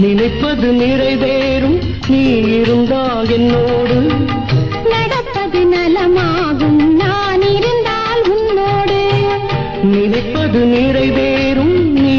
நினைப்பது நிறைவேறும். நீ இருந்தால் என்னோடு. நடப்பது நலமாகும். நான் இருந்தால் உன்னோடு. நினைப்பது நிறைவேறும். நீ